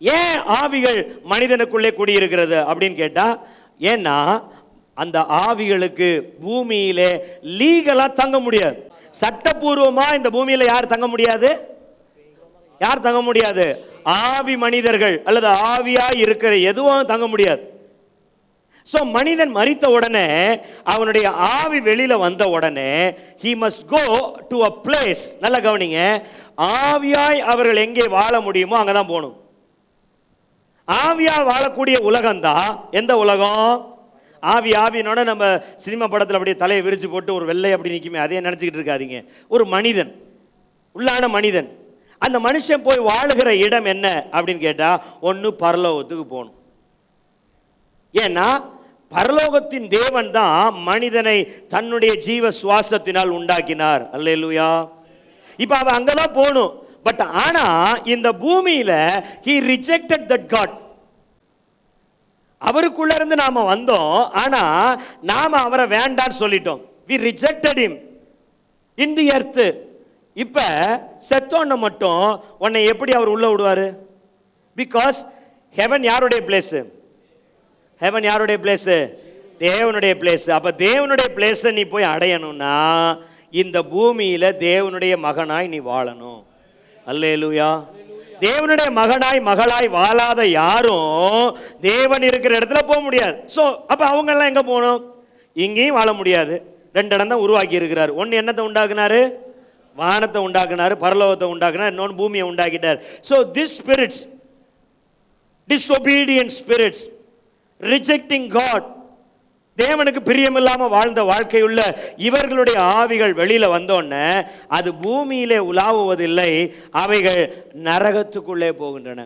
ஏன் ஆவிகள் மனிதனுக்குள்ளே குடியிருக்கிறது அப்படின்னு கேட்டால் ஏன்னா அந்த ஆவிகளுக்கு பூமியிலே லீகலாக தங்க முடியாது. சட்டப்பூர்வமாக இந்த பூமியில் யார் தங்க முடியாது? யார் தங்க முடியாது? ஆவி மனிதர்கள் அல்லது ஆவியாக இருக்கிற எதுவும் தங்க முடியாது. ஸோ மனிதன் மறித்த உடனே அவனுடைய ஆவி வெளியில் வந்த உடனே he must go to a place நல்ல கவனிங்க. ஆவியாய் அவர்கள் எங்கே வாழ முடியுமோ அங்கே தான் போகணும். ஆவியா வாழக்கூடிய உலகம் தான் எந்த உலகம்? ஆவி ஆவினோட நம்ம சினிமா படத்தில் அப்படியே தலையை விரிச்சு போட்டு ஒரு வெள்ளை அப்படி நிற்குமே அதே நினச்சிக்கிட்டு இருக்காதீங்க. ஒரு மனிதன் உள்ளான மனிதன் அந்த மனுஷன் போய் வாழுகிற இடம் என்ன அப்படின்னு கேட்டால் ஒன்று பரலோகத்துக்கு போகணும். ஏன்னா பரலோகத்தின் தேவன் தான் மனிதனை தன்னுடைய ஜீவ சுவாசத்தினால் உண்டாக்கினார். அல்லேலூயா. இப்போ அவன் அங்கே தான் போகணும். பட் ஆனால் இந்த பூமியில் he ரிஜெக்டட் தட் காட் அவருக்குள்ள இருந்து நாம வந்தோம். ஆனா நாம அவரை வேண்டான்னு சொல்லிட்டோம். We rejected him in the earth இப்ப செத்தோன்ன மட்டும் உன்னை எப்படி அவர் உள்ள விடுவாரு? பிகாஸ் ஹெவன் யாருடைய பிளேஸ் ஹெவன் யாருடைய பிளேஸ் தேவனுடைய பிளேஸ் அப்ப தேவனுடைய பிளேஸ் நீ போய் அடையணும்னா இந்த பூமியில தேவனுடைய மகனாய் நீ வாழணும். அல்லேலூயா. தேவனுடைய மகனாய் மகளாய் வாழாத யாரும் தேவன் இருக்கிற இடத்துல போக முடியாது. ஸோ அப்போ அவங்க எல்லாம் போகணும்? இங்கேயும் வாழ முடியாது. ரெண்டு இடம் தான் உருவாக்கி இருக்கிறார். ஒன்று என்னத்தை உண்டாக்குனாரு? வானத்தை உண்டாக்குனாரு பரலோகத்தை உண்டாக்குனார் இன்னொன்று பூமியை உண்டாக்கிட்டார். So this spirits disobedient spirits rejecting God தேவனுக்கு பிரியமில்லாமல் வாழ்ந்த வாழ்க்கையுள்ள இவர்களுடைய ஆவிகள் வெளியில வந்தோடனே அது பூமியிலே உலாவுவதில்லை அவைகள் நரகத்துக்குள்ளே போகின்றன.